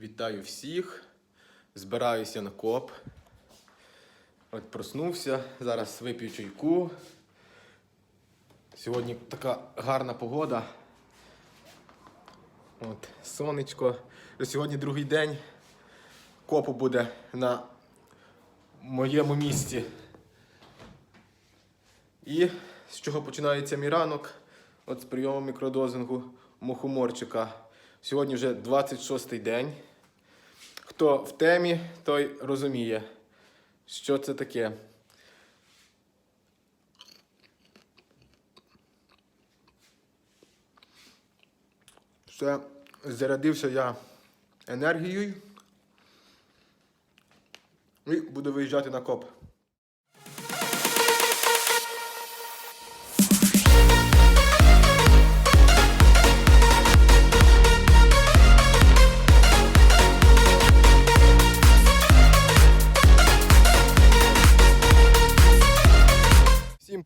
Вітаю всіх. Збираюся на коп. От проснувся. Зараз вип'ю чайку. Сьогодні така гарна погода. От, сонечко. Сьогодні другий день. Копу буде на моєму місці. І з чого починається мій ранок? От з прийому мікродозингу мухоморчика. Сьогодні вже 26-й день. Хто в темі, той розуміє, що це таке. Все, зарядився я енергією і буду виїжджати на коп.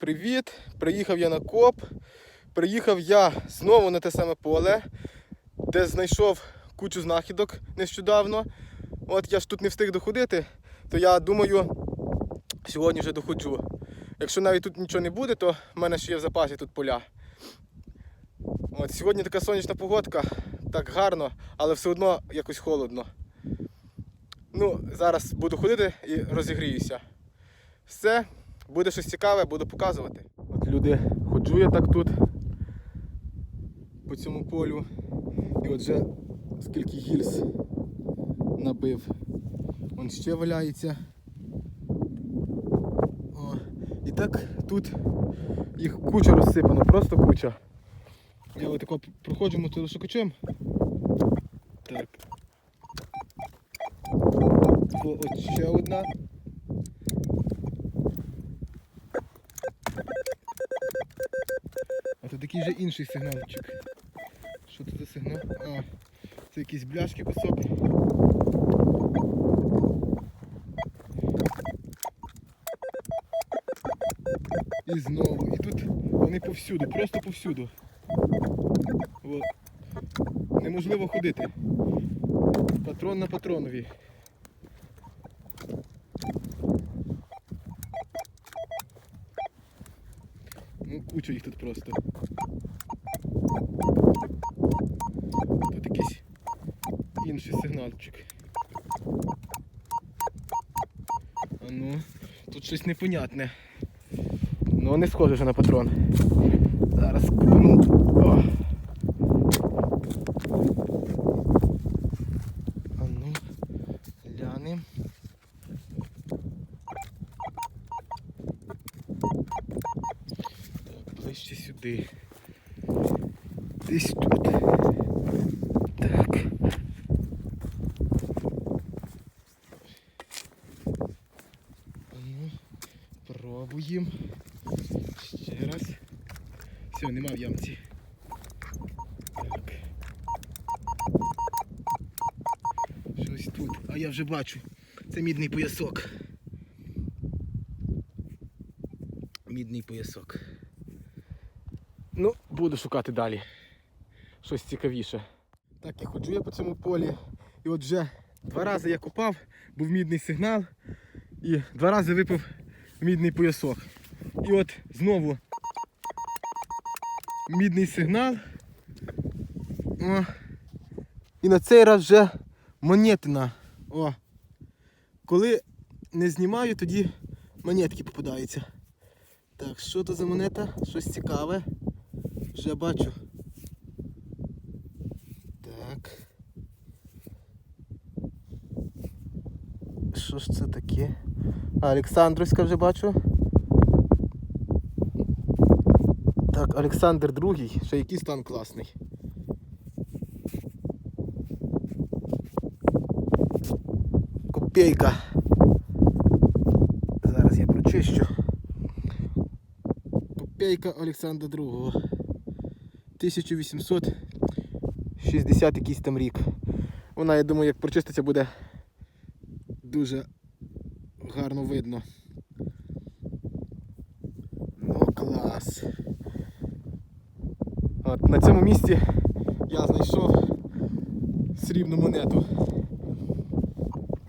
Привіт! Приїхав я на коп. Приїхав я знову на те саме поле, де знайшов кучу знахідок нещодавно. От я ж тут не встиг доходити, то я думаю, сьогодні вже доходжу. Якщо навіть тут нічого не буде, то в мене ще є в запасі тут поля. От Сьогодні така сонячна погодка, так гарно, але все одно якось холодно. Ну, зараз буду ходити і розігріюся. Все, буде щось цікаве, буду показувати. От люди, ходжу я так тут по цьому полю. І от вже скільки гільз набив. Вон ще валяється. О, і так тут їх куча розсипано, просто куча. Я отако проходжу мотилошукачем. Так. О, от ще одна. А тут такий же інший сигналчик. Що це за сигнал? А, це якісь бляшки кусок. І знову. І тут вони повсюду, просто повсюду. Неможливо ходити. Патрон на патронові. Ну, їх тут просто. Тут якийсь інший сигнальчик. А ну, тут щось непонятне. Ну, не схоже вже на патрон. Зараз купну. А ну, глянем. Так, сюди. Десь тут. Так. Ну, пробуємо. Ще раз. Все, нема в ямці. Так. Щось тут. А я вже бачу. Це мідний поясок. Мідний поясок. Буду шукати далі. Щось цікавіше. Так, я ходжу я по цьому полі. І от вже два рази я копав, був мідний сигнал. І два рази випив мідний поясок. І от знову мідний сигнал. О. І на цей раз вже монетина. О. Коли не знімаю, тоді монетки попадаються. Так, що то за монета? Щось цікаве. Вже бачу. Так. Що ж це таке? А, Олександровська вже бачу. Так, Олександр II, ще який стан класний. Копейка. Зараз я прочищу. Копейка Олександра II. 1860 якийсь там рік. Вона, я думаю, як прочиститься, буде дуже гарно видно. Ну, клас. От на цьому місці я знайшов срібну монету.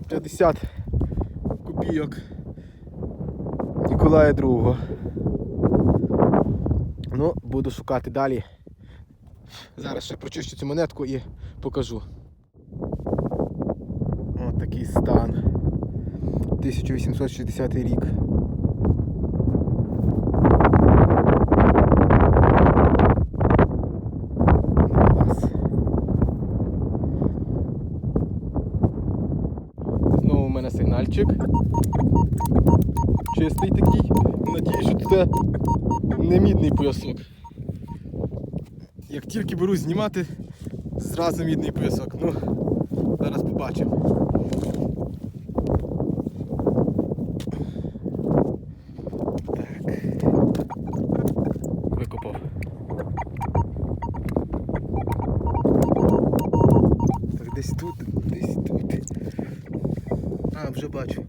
50 копійок Ніколая II. Ну, буду шукати далі. Зараз ще прочищу цю монетку і покажу. От такий стан. 1860 рік. Знову у мене сигнальчик. Чистий такий. Надіюсь, що це не мідний поясок. Тільки беру знімати, зразу мідний поясок. Ну, зараз побачимо. Так. Викопав. Так, десь тут, десь тут. А, вже бачу.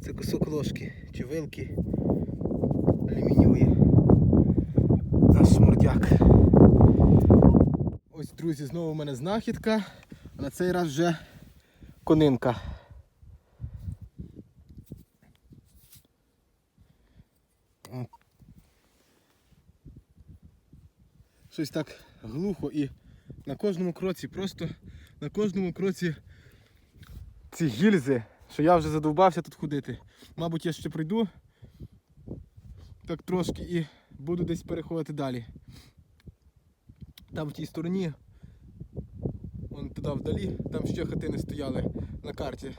Це кусок ложки чи вилки алюмінієвої. Наш шмурдяк. Ось, друзі, знову у мене знахідка, а на цей раз вже конинка. Щось так глухо і на кожному кроці, просто на кожному кроці ці гільзи, що я вже задовбався тут ходити. Мабуть, я ще прийду так трошки і буду десь переходити далі. Там в тій стороні, вон туди вдалі, там ще хатини стояли на карті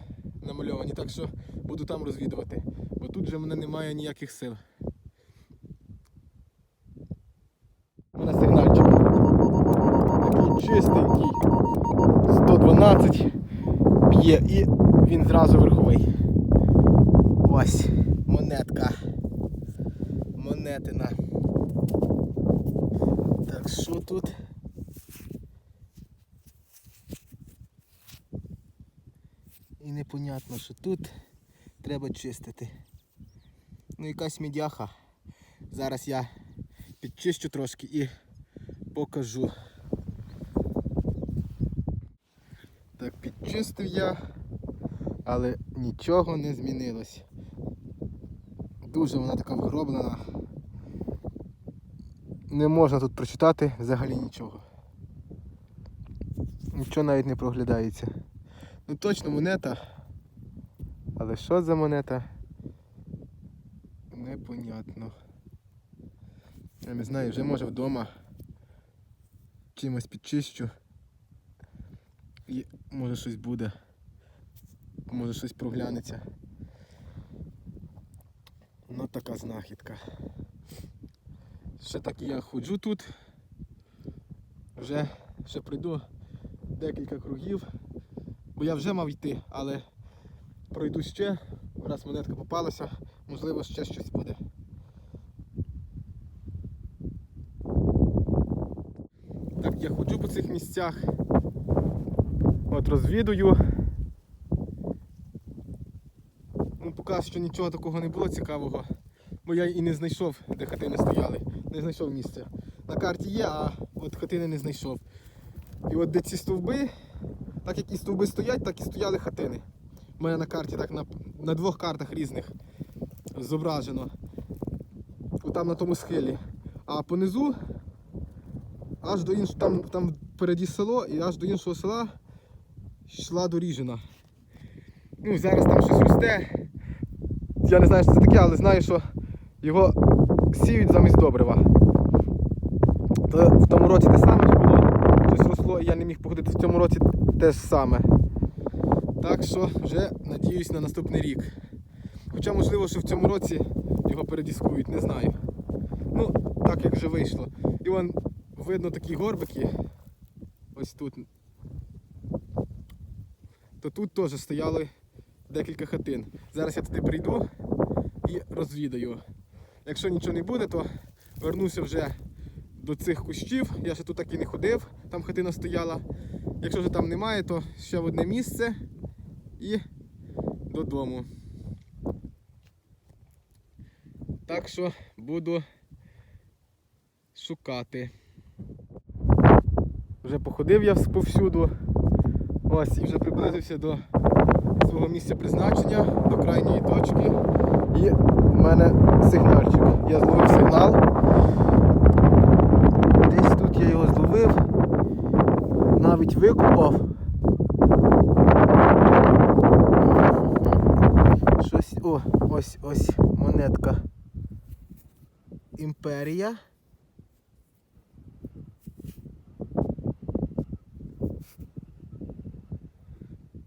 намальовані, так що буду там розвідувати. Бо тут вже в мене немає ніяких сил. Мене сигнальчик. Такий чистенький. 112 б'є і він зразу верховий. Ось монетка. Монетина. Так, що тут? І непонятно, що тут треба чистити. Ну якась мідяха. Зараз я підчищу трошки і покажу. Так, підчистив я, але нічого не змінилось. Дуже вона така вгроблена. Не можна тут прочитати взагалі нічого. Нічого навіть не проглядається. Ну точно монета. Але що за монета? Непонятно. Я не знаю, вже може вдома чимось підчищу. І може щось буде. Може щось проглянеться. Ну така знахідка. Ще так я ходжу тут. Вже ще прийду декілька кругів. Бо я вже мав йти, але пройду ще, раз монетка попалася, можливо ще щось буде. Так, я ходжу по цих місцях. От розвідую. Ну, поки що нічого такого не було цікавого, бо я і не знайшов, де хатини стояли. Не знайшов місця. На карті є, а от хатини не знайшов. І от де ці стовби, так як і стовби стоять, так і стояли хатини. У мене на карті так на, на двох картах різних зображено. Отам на тому схилі. А понизу аж до іншого, там, там впереді село і аж до іншого села йшла доріжина. Ну, зараз там щось росте. Я не знаю, що це таке, але знаю, що його сіють замість добрива. То в тому році те саме було, щось росло і я не міг походити в цьому році те ж саме. Так що вже надіюсь на наступний рік. Хоча можливо, що в цьому році його передіскують, не знаю. Ну, так як вже вийшло. І вон видно такі горбики. Ось тут. То тут теж стояли декілька хатин. Зараз я туди прийду і розвідаю. Якщо нічого не буде, то вернуся вже до цих кущів. Я ще тут так і не ходив, там хатина стояла. Якщо вже там немає, то ще в одне місце і додому. Так що буду шукати. Вже походив я повсюду. Ось і вже приблизився до свого місця призначення до крайньої точки. І в мене сигнальчик. Я зловив сигнал. Десь тут я його зловив. Навіть викупав. Щось. О, ось ось монетка. Імперія.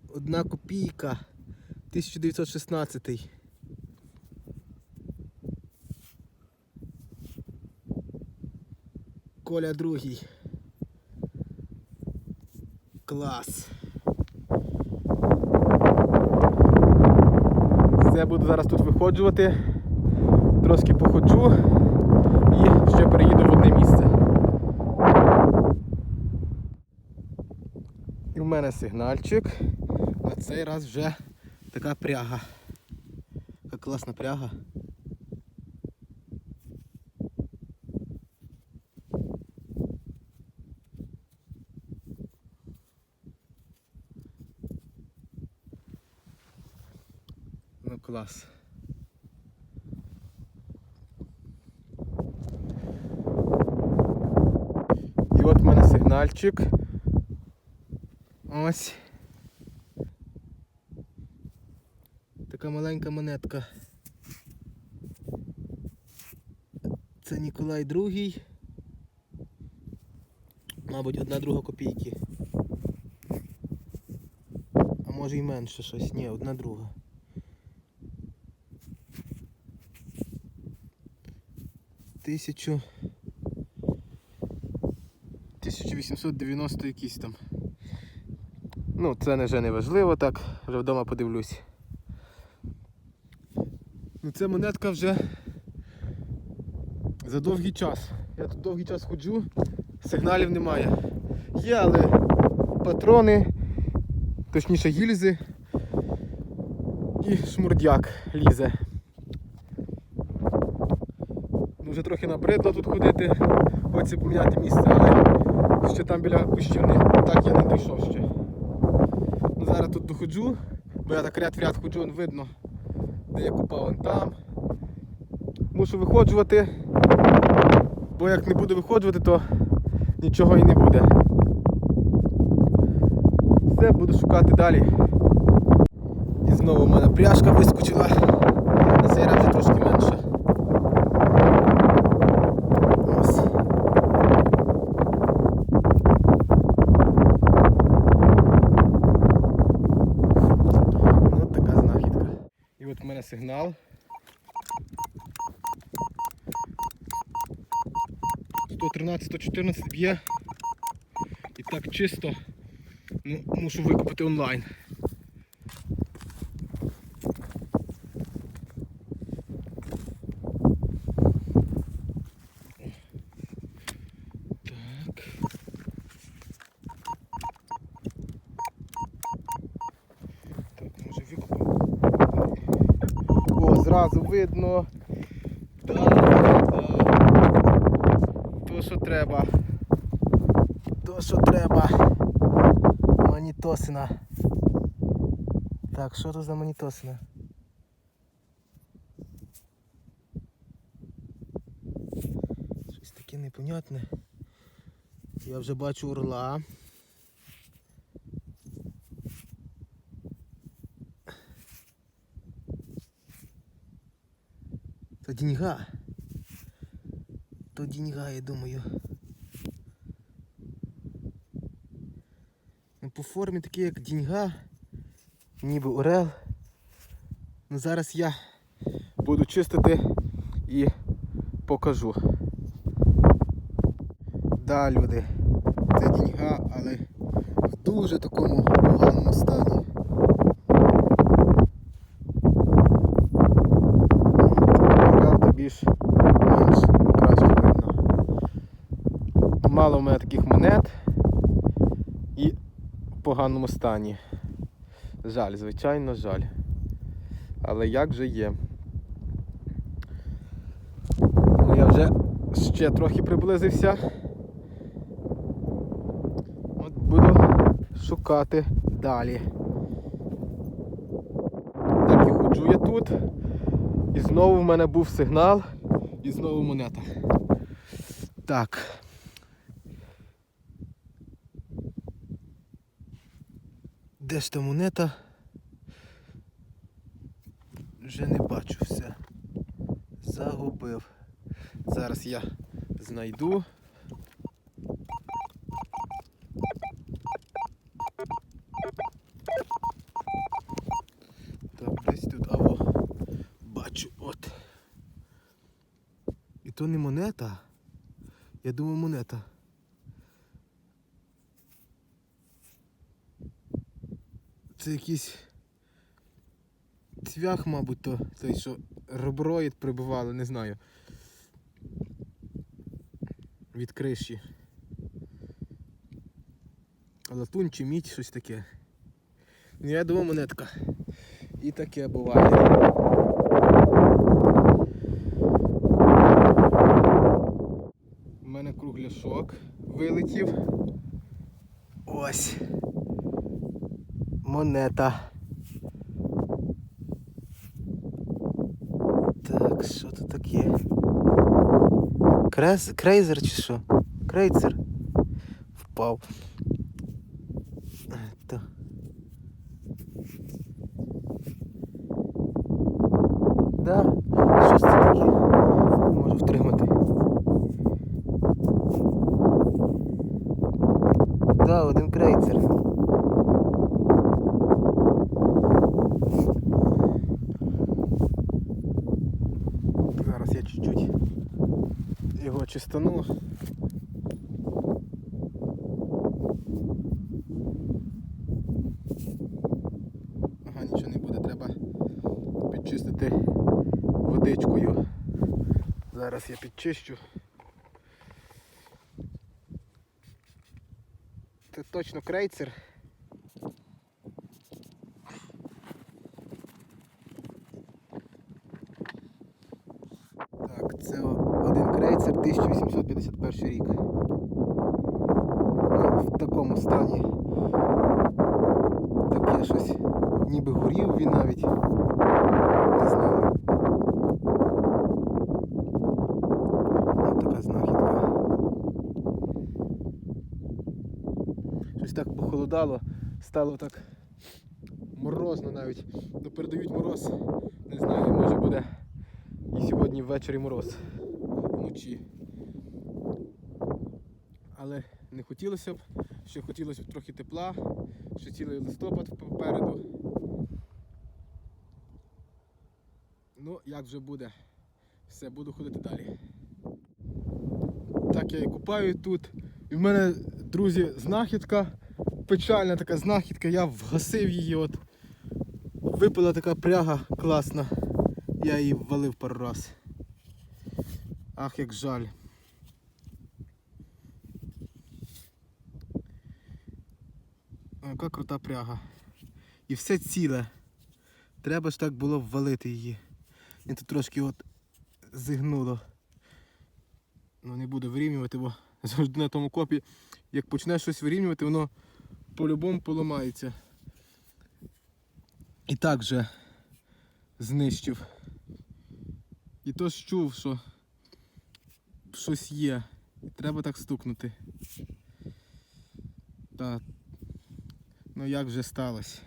Одна копійка. 1916. Коля другий. Клас. Все, буду зараз тут виходжувати. Трошки походжу і ще переїду в одне місце. І в мене сигнальчик. На цей раз вже така пряга. Така класна пряга. Ну. І от в мене сигнальчик. Ось. Така маленька монетка. Це Ніколай II. Мабуть, одна друга копійки. А може і менше щось. Ні, одна друга. Тисячу. 1890 якийсь там. Ну, це вже не важливо, так, вже вдома подивлюсь. Ну це монетка вже за довгий час. Я тут довгий час ходжу, сигналів немає. Є, але патрони, точніше гільзи і шмурдяк лізе. Ну, вже трохи набридло тут ходити, хочеться поміняти місце, але ще там біля кущівни так я не дійшов ще. Ну, зараз тут доходжу, бо я так ряд в ряд ходжу, видно, де я купав вон там. Мушу виходжувати, бо як не буду виходжувати, то нічого і не буде. Все, буду шукати далі. І знову в мене пряжка вискочила. На цей раз вже трошки менше. Ось. Ну, от така знахідка. І от в мене сигнал. 113-114 б'є. І так чисто ну, мушу викупити онлайн. О, зразу видно. Так, що треба. То, що треба. Манітосина. Так, що тут за манітосина? Щось таке непонятне. Я вже бачу орла. То деньга. То деньга, я думаю. Ну, по формі такі як деньга, ніби орел. Ну, зараз я буду чистити і покажу. Да, люди, це деньга, але в дуже такому поганому стані. Орел то більш менш краще видно. Мало в мене таких монет і в поганому стані. Жаль, звичайно, жаль. Але як же є? Ну, я вже ще трохи приблизився. От буду шукати далі. Так і ходжу я тут. І знову в мене був сигнал. І знову монета. Так. Де ж та монета? Вже не бачу все. Загубив. Зараз я знайду. Так, десь тут або бачу от. І то не монета. Я думаю, монета. Це якийсь цвях, мабуть, то той, що роброїд прибивали, не знаю. Від криші. Латунь чи мідь, щось таке. Ну, я думаю, монетка. І таке буває. У мене кругляшок вилетів. Ось. Монета. Так, що тут таке? Крез... Крейзер чи що? Крейцер. Впав. Та. Да, що це таке? Можу втримати. Да, один крейцер. Зараз я чуть-чуть його чистану. Ага, нічого не буде, треба підчистити водичкою. Зараз я підчищу. Це точно крейцер. Так, це один 1851 рік. Ну, в такому стані. Таке щось. Ніби горів він навіть. Не знаю. Ну, така знахідка. Щось так похолодало, стало так морозно навіть. Ну, передають мороз. Не знаю, може буде і сьогодні ввечері мороз вночі. Але не хотілося б, ще хотілося б трохи тепла, ще цілий листопад попереду. Ну, як вже буде, все, буду ходити далі. Так я і купаю тут. І в мене, друзі, знахідка, печальна така знахідка, я вгасив її. от. Випала така пряга класна. Я її ввалив пару раз. Ах, як жаль. О, Яка крута пряга. І все ціле. Треба ж так було ввалити її. І тут трошки от зігнуло. Ну не буду вирівнювати, бо завжди на тому копі, як почнеш щось вирівнювати, воно по-любому поламається. І так же знищив. І то ж чув, що щось є. І треба так стукнути. Та, ну як вже сталося.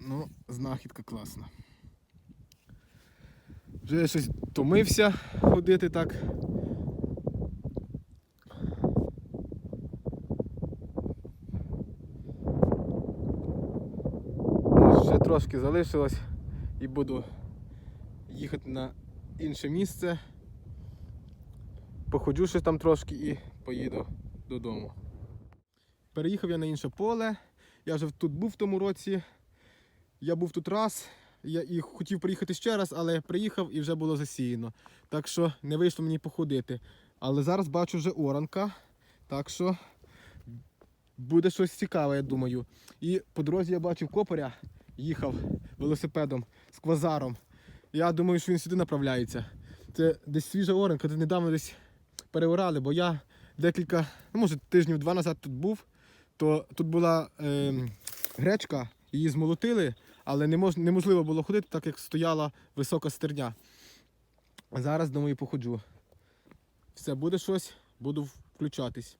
Ну, знахідка класна. Вже я щось втомився ходити так. Ще трошки залишилось і буду їхати на інше місце. Походжу ще там трошки і поїду додому. Переїхав я на інше поле. Я вже тут був в тому році. Я був тут раз. Я і хотів приїхати ще раз, але приїхав і вже було засіяно. Так що не вийшло мені походити. Але зараз бачу вже оранка. Так що буде щось цікаве, я думаю. І по дорозі я бачив копаря, їхав велосипедом з квазаром. Я думаю, що він сюди направляється. Це десь свіжа оранка, тут недавно десь переорали, бо я декілька, ну може тижнів два назад тут був, то тут була е, гречка, її змолотили, але не мож, неможливо було ходити, так як стояла висока стерня. Зараз, думаю, походжу. Все, буде щось, буду включатись.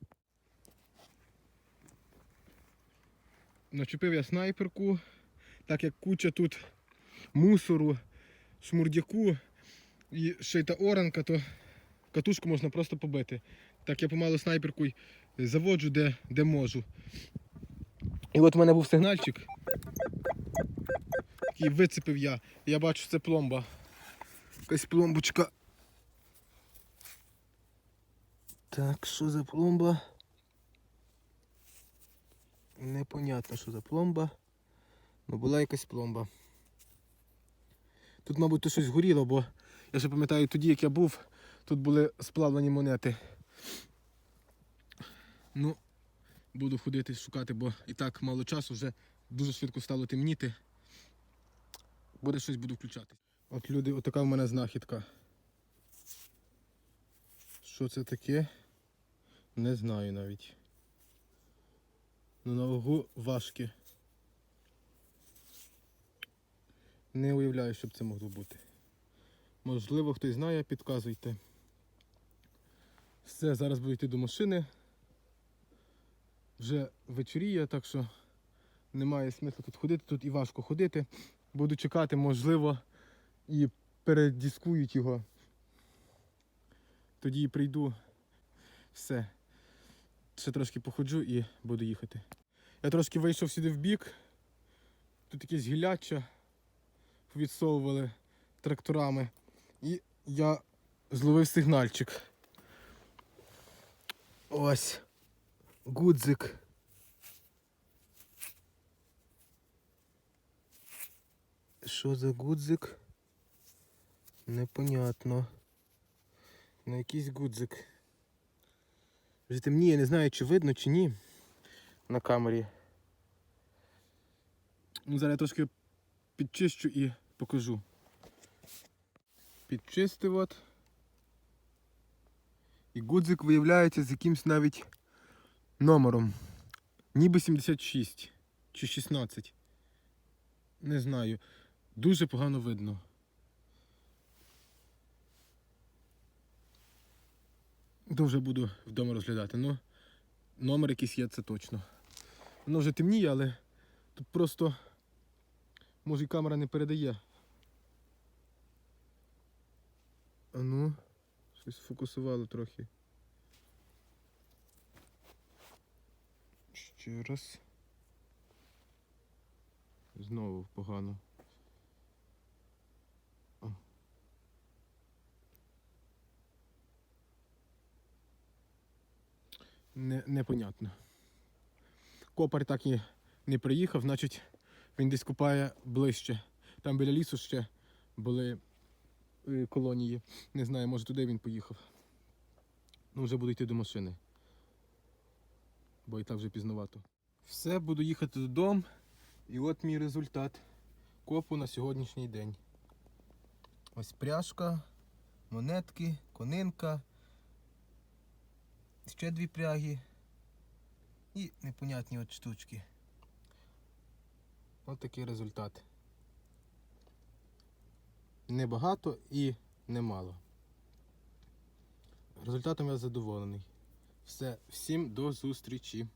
Начепив я снайперку, так як куча тут мусору, шмурдяку і ще й та оранка, то катушку можна просто побити. Так я помалу снайперкою заводжу, де, де можу. І от у мене був сигнальчик. Який вицепив я. Я бачу, це пломба. Якась пломбочка. Так, що за пломба? Непонятно, що за пломба. Ну була якась пломба. Тут, мабуть, то щось згоріло, бо я ще пам'ятаю тоді, як я був, тут були сплавлені монети. Ну, буду ходити шукати, бо і так мало часу, вже дуже швидко стало темніти. Буде щось буду включати. От люди, отака в мене знахідка. Що це таке? Не знаю навіть. Ну на вагу важке. Не уявляю, щоб це могло бути. Можливо, хтось знає, підказуйте. Все, зараз буду йти до машини. Вже вечоріє, так що немає смислу тут ходити, тут і важко ходити. Буду чекати, можливо, і передіскують його. Тоді прийду. Все. Ще трошки походжу і буду їхати. Я трошки вийшов сюди в бік. Тут якесь гіляча відсовували тракторами. І я зловив сигнальчик. Ось. Гудзик. Що за гудзик? Непонятно. На якийсь гудзик. Вже темніє, не знаю, чи видно, чи ні на камері. Ну, зараз я трошки підчищу і покажу. Підчистив от. І гудзик виявляється з якимсь навіть номером. Ніби 76 чи 16. Не знаю. Дуже погано видно. Вже буду вдома розглядати. Ну, номер якийсь є, це точно. Воно вже темніє, але тут просто може і камера не передає. А ну, щось фокусувало трохи. Ще раз. Знову погано. Не, непонятно. Копар так і не приїхав, значить він десь купає ближче. Там біля лісу ще були колонії. Не знаю, може туди він поїхав. Ну, вже буду йти до машини. Бо і так вже пізнавато. Все, буду їхати додому. І от мій результат копу на сьогоднішній день. Ось пряжка, монетки, конинка, ще дві пряги і непонятні от штучки. Ось такий результат. Небагато і немало. Результатом я задоволений. Все, всім до зустрічі.